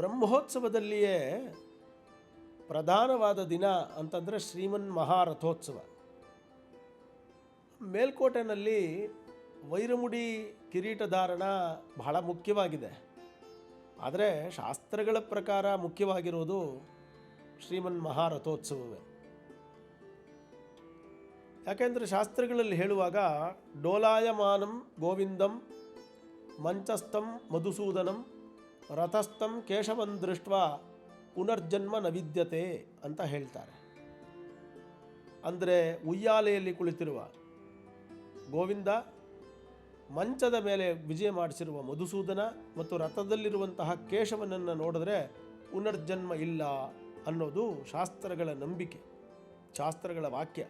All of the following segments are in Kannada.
ಬ್ರಹ್ಮೋತ್ಸವದಲ್ಲಿಯೇ ಪ್ರಧಾನವಾದ ದಿನ ಅಂತಂದರೆ ಶ್ರೀಮನ್ ಮಹಾರಥೋತ್ಸವ. ಮೇಲ್ಕೋಟೆನಲ್ಲಿ ವೈರಮುಡಿ ಕಿರೀಟಧಾರಣ ಬಹಳ ಮುಖ್ಯವಾಗಿದೆ. ಆದರೆ ಶಾಸ್ತ್ರಗಳ ಪ್ರಕಾರ ಮುಖ್ಯವಾಗಿರೋದು ಶ್ರೀಮನ್ ಮಹಾರಥೋತ್ಸವವೇ. ಯಾಕೆಂದರೆ ಶಾಸ್ತ್ರಗಳಲ್ಲಿ ಹೇಳುವಾಗ ಡೋಲಾಯಮಾನಂ ಗೋವಿಂದಂ ಮಂಚಸ್ಥಂ ಮಧುಸೂದನಂ ರಥಸ್ಥಂ ಕೇಶವನ್ ದೃಷ್ಟ ಪುನರ್ಜನ್ಮ ನವಿದ್ಯತೆ ವಿದ್ಯತೆ ಅಂತ ಹೇಳ್ತಾರೆ. ಅಂದರೆ ಉಯ್ಯಾಲೆಯಲ್ಲಿ ಕುಳಿತಿರುವ ಗೋವಿಂದ ಮಂಚದ ಮೇಲೆ ವಿಜಯ ಮಾಡಿಸಿರುವ ಮಧುಸೂದನ ಮತ್ತು ರಥದಲ್ಲಿರುವಂತಹ ಕೇಶವನನ್ನು ನೋಡಿದ್ರೆ ಪುನರ್ಜನ್ಮ ಇಲ್ಲ ಅನ್ನೋದು ಶಾಸ್ತ್ರಗಳ ನಂಬಿಕೆ, ಶಾಸ್ತ್ರಗಳ ವಾಕ್ಯ.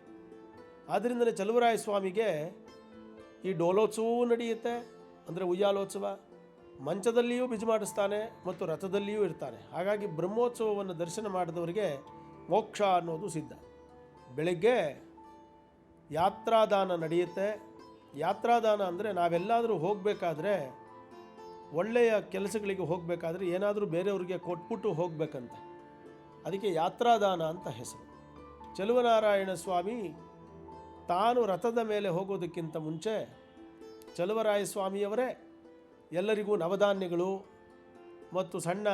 ಆದ್ದರಿಂದಲೇ ಚಲುವರಾಯ ಸ್ವಾಮಿಗೆ ಈ ಡೋಲೋತ್ಸವವೂ ನಡೆಯುತ್ತೆ, ಅಂದರೆ ಉಯ್ಯಾಲೋತ್ಸವ. ಮಂಚದಲ್ಲಿಯೂ ಬಿಜು ಮಾಡಿಸ್ತಾನೆ ಮತ್ತು ರಥದಲ್ಲಿಯೂ ಇರ್ತಾನೆ. ಹಾಗಾಗಿ ಬ್ರಹ್ಮೋತ್ಸವವನ್ನು ದರ್ಶನ ಮಾಡಿದವರಿಗೆ ಮೋಕ್ಷ ಅನ್ನೋದು ಸಿದ್ಧ. ಬೆಳಗ್ಗೆ ಯಾತ್ರಾದಾನ ನಡೆಯುತ್ತೆ. ಯಾತ್ರಾದಾನ ಅಂದರೆ ನಾವೆಲ್ಲಾದರೂ ಹೋಗಬೇಕಾದ್ರೆ ಒಳ್ಳೆಯ ಕೆಲಸಗಳಿಗೆ ಹೋಗಬೇಕಾದ್ರೆ ಏನಾದರೂ ಬೇರೆಯವ್ರಿಗೆ ಕೊಟ್ಬಿಟ್ಟು ಹೋಗಬೇಕಂತೆ. ಅದಕ್ಕೆ ಯಾತ್ರಾದಾನ ಅಂತ ಹೆಸರು. ಚಲುವನಾರಾಯಣ ಸ್ವಾಮಿ ತಾನು ರಥದ ಮೇಲೆ ಹೋಗೋದಕ್ಕಿಂತ ಮುಂಚೆ ಚಲುವರಾಯ ಸ್ವಾಮಿಯವರೇ ಎಲ್ಲರಿಗೂ ನವಧಾನ್ಯಗಳು ಮತ್ತು ಸಣ್ಣ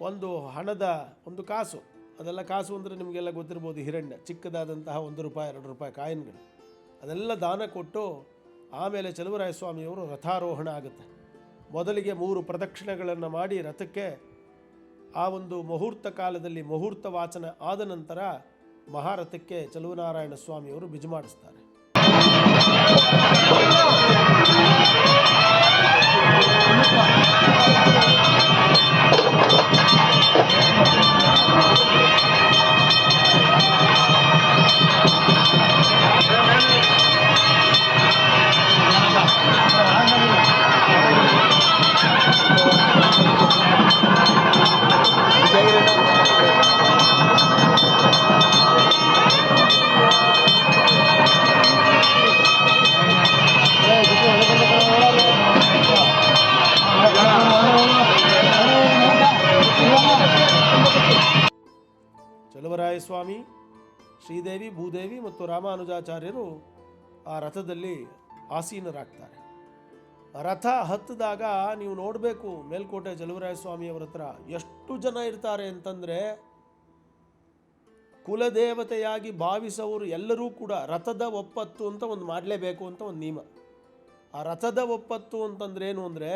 ಒಂದು ಹಣದ ಒಂದು ಕಾಸು. ಅದೆಲ್ಲ ಕಾಸು ಅಂದರೆ ನಿಮಗೆಲ್ಲ ಗೊತ್ತಿರ್ಬೋದು, ಹಿರಣ್ಯ, ಚಿಕ್ಕದಾದಂತಹ ಒಂದು ರೂಪಾಯಿ, ಎರಡು ರೂಪಾಯಿ ಕಾಯಿನ್ಗಳು. ಅದೆಲ್ಲ ದಾನ ಕೊಟ್ಟು ಆಮೇಲೆ ಚಲುವರಾಯ ಸ್ವಾಮಿಯವರು ರಥಾರೋಹಣ ಆಗುತ್ತೆ. ಮೊದಲಿಗೆ ಮೂರು ಪ್ರದಕ್ಷಿಣೆಗಳನ್ನು ಮಾಡಿ ರಥಕ್ಕೆ ಆ ಒಂದು ಮುಹೂರ್ತ ಕಾಲದಲ್ಲಿ ಮುಹೂರ್ತ ವಾಚನ ಆದ ನಂತರ ಮಹಾರಥಕ್ಕೆ ಚಲುವನಾರಾಯಣ ಸ್ವಾಮಿಯವರು ಬಿಜು ಮಾಡಿಸ್ತಾರೆ. ಚಲುವರಾಯ ಸ್ವಾಮಿ, ಶ್ರೀದೇವಿ, ಭೂದೇವಿ ಮತ್ತು ರಾಮಾನುಜಾಚಾರ್ಯರು ಆ ರಥದಲ್ಲಿ ಆಸೀನರಾಗ್ತಾರೆ. ರಥ ಹತ್ತಿದಾಗ ನೀವು ನೋಡಬೇಕು ಮೇಲ್ಕೋಟೆ ಜಲುವರಾಯ ಸ್ವಾಮಿಯವರ ಹತ್ರ ಎಷ್ಟು ಜನ ಇರ್ತಾರೆ ಅಂತಂದರೆ ಕುಲದೇವತೆಯಾಗಿ ಭಾವಿಸೋರು ಎಲ್ಲರೂ ಕೂಡ ರಥದ ಒಪ್ಪತ್ತು ಅಂತ ಒಂದು ಮಾಡಲೇಬೇಕು ಅಂತ ಒಂದು ನಿಯಮ. ಆ ರಥದ ಒಪ್ಪತ್ತು ಅಂತಂದ್ರೇನು ಅಂದರೆ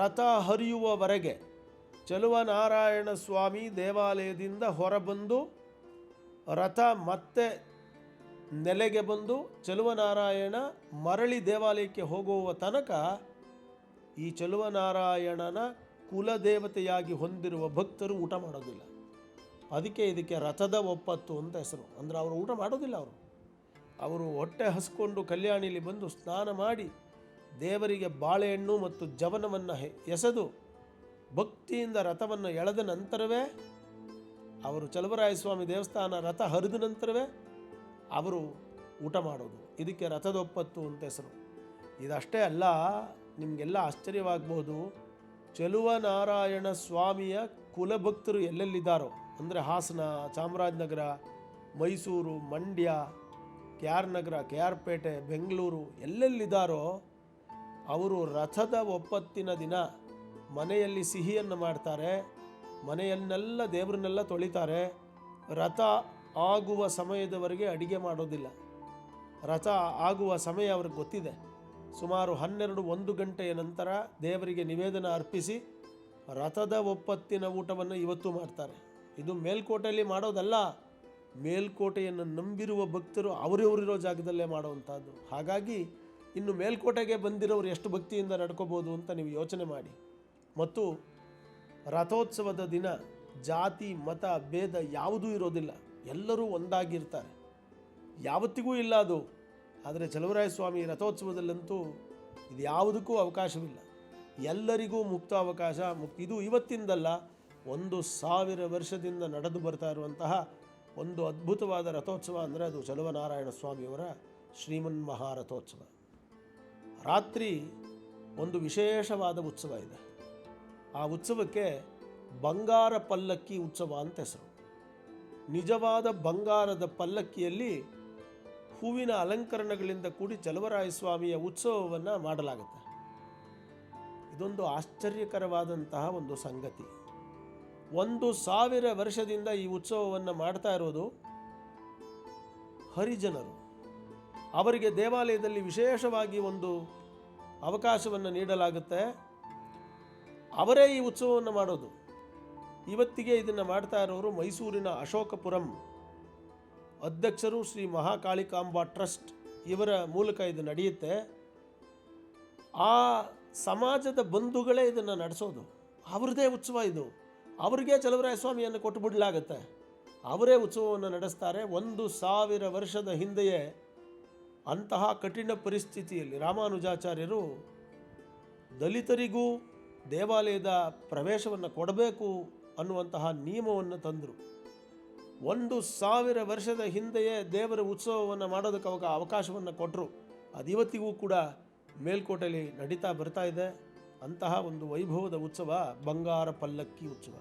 ರಥ ಹರಿಯುವವರೆಗೆ ಚಲುವನಾರಾಯಣ ಸ್ವಾಮಿ ದೇವಾಲಯದಿಂದ ಹೊರಬಂದು ರಥ ಮತ್ತೆ ನೆಲೆಗೆ ಬಂದು ಚಲುವನಾರಾಯಣ ಮರಳಿ ದೇವಾಲಯಕ್ಕೆ ಹೋಗುವ ತನಕ ಈ ಚಲುವನಾರಾಯಣನ ಕುಲದೇವತೆಯಾಗಿ ಹೊಂದಿರುವ ಭಕ್ತರು ಊಟ ಮಾಡೋದಿಲ್ಲ. ಅದಕ್ಕೆ ಇದಕ್ಕೆ ರಥದ ಒಪ್ಪತ್ತು ಅಂತ ಹೆಸರು. ಅಂದರೆ ಅವರು ಊಟ ಮಾಡೋದಿಲ್ಲ ಅವರು. ಅವರು ಹೊಟ್ಟೆ ಹಸ್ಕೊಂಡು ಕಲ್ಯಾಣಿಲಿ ಬಂದು ಸ್ನಾನ ಮಾಡಿ ದೇವರಿಗೆ ಬಾಳೆಹಣ್ಣು ಮತ್ತು ಜವನವನ್ನು ಎಸೆದು ಭಕ್ತಿಯಿಂದ ರಥವನ್ನು ಎಳೆದ ನಂತರವೇ ಅವರು ಚಲುವರಾಯ ಸ್ವಾಮಿ ದೇವಸ್ಥಾನ ರಥ ಹರಿದ ನಂತರವೇ ಅವರು ಊಟ ಮಾಡೋದು. ಇದಕ್ಕೆ ರಥದೊಪ್ಪತ್ತು ಅಂತ ಹೆಸರು. ಇದಷ್ಟೇ ಅಲ್ಲ, ನಿಮಗೆಲ್ಲ ಆಶ್ಚರ್ಯವಾಗಬಹುದು. ಚಲುವನಾರಾಯಣ ಸ್ವಾಮಿಯ ಕುಲಭಕ್ತರು ಎಲ್ಲೆಲ್ಲಿದ್ದಾರೋ? ಅಂದರೆ Hassan, Chamarajanagar, Mysuru, Mandya, K R Nagar, K R Pete, Bengaluru ಎಲ್ಲೆಲ್ಲಿದ್ದಾರೋ, ಅವರು ರಥದ ಒಪ್ಪತ್ತಿನ ದಿನ ಮನೆಯಲ್ಲಿ ಸಿಹಿಯನ್ನು ಮಾಡ್ತಾರೆ, ಮನೆಯನ್ನೆಲ್ಲ ದೇವರನ್ನೆಲ್ಲ ತೊಳಿತಾರೆ, ರಥ ಆಗುವ ಸಮಯದವರೆಗೆ ಅಡಿಗೆ ಮಾಡೋದಿಲ್ಲ. ರಥ ಆಗುವ ಸಮಯ ಅವ್ರಿಗೆ ಗೊತ್ತಿದೆ. ಸುಮಾರು ಹನ್ನೆರಡು ಒಂದು ಗಂಟೆಯ ನಂತರ ದೇವರಿಗೆ ನಿವೇದನ ಅರ್ಪಿಸಿ ರಥದ ಒಪ್ಪತ್ತಿನ ಊಟವನ್ನು ಇವತ್ತು ಮಾಡ್ತಾರೆ. ಇದು ಮೇಲ್ಕೋಟೆಯಲ್ಲಿ ಮಾಡೋದಲ್ಲ, ಮೇಲ್ಕೋಟೆಯನ್ನು ನಂಬಿರುವ ಭಕ್ತರು ಅವರಿವರಿರೋ ಜಾಗದಲ್ಲೇ ಮಾಡುವಂಥದ್ದು. ಹಾಗಾಗಿ ಇನ್ನು ಮೇಲ್ಕೋಟೆಗೆ ಬಂದಿರೋರು ಎಷ್ಟು ಭಕ್ತಿಯಿಂದ ನಡ್ಕೋಬೋದು ಅಂತ ನೀವು ಯೋಚನೆ ಮಾಡಿ. ಮತ್ತು ರಥೋತ್ಸವದ ದಿನ ಜಾತಿ, ಮತ, ಭೇದ ಯಾವುದೂ ಇರೋದಿಲ್ಲ. ಎಲ್ಲರೂ ಒಂದಾಗಿರ್ತಾರೆ. ಯಾವತ್ತಿಗೂ ಇಲ್ಲ ಅದು. ಆದರೆ ಚಲುವರಾಯ ಸ್ವಾಮಿ ರಥೋತ್ಸವದಲ್ಲಂತೂ ಇದು ಯಾವುದಕ್ಕೂ ಅವಕಾಶವಿಲ್ಲ. ಎಲ್ಲರಿಗೂ ಮುಕ್ತ ಅವಕಾಶ. ಮುಕ್ತ ಇದು ಇವತ್ತಿಂದಲ್ಲ, ಒಂದು ಸಾವಿರ ವರ್ಷದಿಂದ ನಡೆದು ಬರ್ತಾ ಇರುವಂತಹ ಒಂದು ಅದ್ಭುತವಾದ ರಥೋತ್ಸವ ಅಂದರೆ ಅದು ಚಲುವನಾರಾಯಣ ಸ್ವಾಮಿಯವರ ಶ್ರೀಮನ್ ಮಹಾರಥೋತ್ಸವ ರಾತ್ರಿ ಒಂದು ವಿಶೇಷವಾದ ಉತ್ಸವ ಇದೆ. ಆ ಉತ್ಸವಕ್ಕೆ ಬಂಗಾರ ಪಲ್ಲಕ್ಕಿ ಉತ್ಸವ ಅಂತ ಹೆಸರು. ನಿಜವಾದ ಬಂಗಾರದ ಪಲ್ಲಕ್ಕಿಯಲ್ಲಿ ಹೂವಿನ ಅಲಂಕರಣಗಳಿಂದ ಕೂಡಿ ಸ್ವಾಮಿಯ ಉತ್ಸವವನ್ನು ಮಾಡಲಾಗುತ್ತೆ. ಇದೊಂದು ಆಶ್ಚರ್ಯಕರವಾದಂತಹ ಒಂದು ಸಂಗತಿ. ಒಂದು ಸಾವಿರ ವರ್ಷದಿಂದ ಈ ಉತ್ಸವವನ್ನು ಮಾಡ್ತಾ ಇರೋದು ಹರಿಜನರು. ಅವರಿಗೆ ದೇವಾಲಯದಲ್ಲಿ ವಿಶೇಷವಾಗಿ ಒಂದು ಅವಕಾಶವನ್ನು ನೀಡಲಾಗುತ್ತೆ. ಅವರೇ ಈ ಉತ್ಸವವನ್ನು ಮಾಡೋದು. ಇವತ್ತಿಗೆ ಇದನ್ನು ಮಾಡ್ತಾ ಇರೋರು ಮೈಸೂರಿನ ಅಶೋಕಪುರಂ ಅಧ್ಯಕ್ಷರು ಶ್ರೀ ಮಹಾಕಾಳಿಕಾಂಬಾ ಟ್ರಸ್ಟ್ ಇವರ ಮೂಲಕ ಇದು ನಡೆಯುತ್ತೆ. ಆ ಸಮಾಜದ ಬಂಧುಗಳೇ ಇದನ್ನು ನಡೆಸೋದು. ಅವ್ರದ್ದೇ ಉತ್ಸವ ಇದು. ಅವರಿಗೆ ಚಲವರಾಯ ಸ್ವಾಮಿಯನ್ನು ಕೊಟ್ಟು ಬಿಡಲಾಗತ್ತೆ ಅವರೇ ಉತ್ಸವವನ್ನು ನಡೆಸ್ತಾರೆ. ಒಂದು ಸಾವಿರ ವರ್ಷದ ಹಿಂದೆಯೇ ಅಂತಹ ಕಠಿಣ ಪರಿಸ್ಥಿತಿಯಲ್ಲಿ ರಾಮಾನುಜಾಚಾರ್ಯರು ದಲಿತರಿಗೂ ದೇವಾಲಯದ ಪ್ರವೇಶವನ್ನು ಕೊಡಬೇಕು ಅನ್ನುವಂತಹ ನಿಯಮವನ್ನು ತಂದರು. ಒಂದು ಸಾವಿರ ವರ್ಷದ ಹಿಂದೆಯೇ ದೇವರ ಉತ್ಸವವನ್ನು ಮಾಡೋದಕ್ಕೆ ಅವಾಗ ಅವಕಾಶವನ್ನು ಕೊಟ್ಟರು ಅದು ಇವತ್ತಿಗೂ ಕೂಡ ಮೇಲ್ಕೋಟೆಯಲ್ಲಿ ನಡೀತಾ ಬರ್ತಾ ಇದೆ. ಅಂತಹ ಒಂದು ವೈಭವದ ಉತ್ಸವ ಬಂಗಾರ ಪಲ್ಲಕ್ಕಿ ಉತ್ಸವ.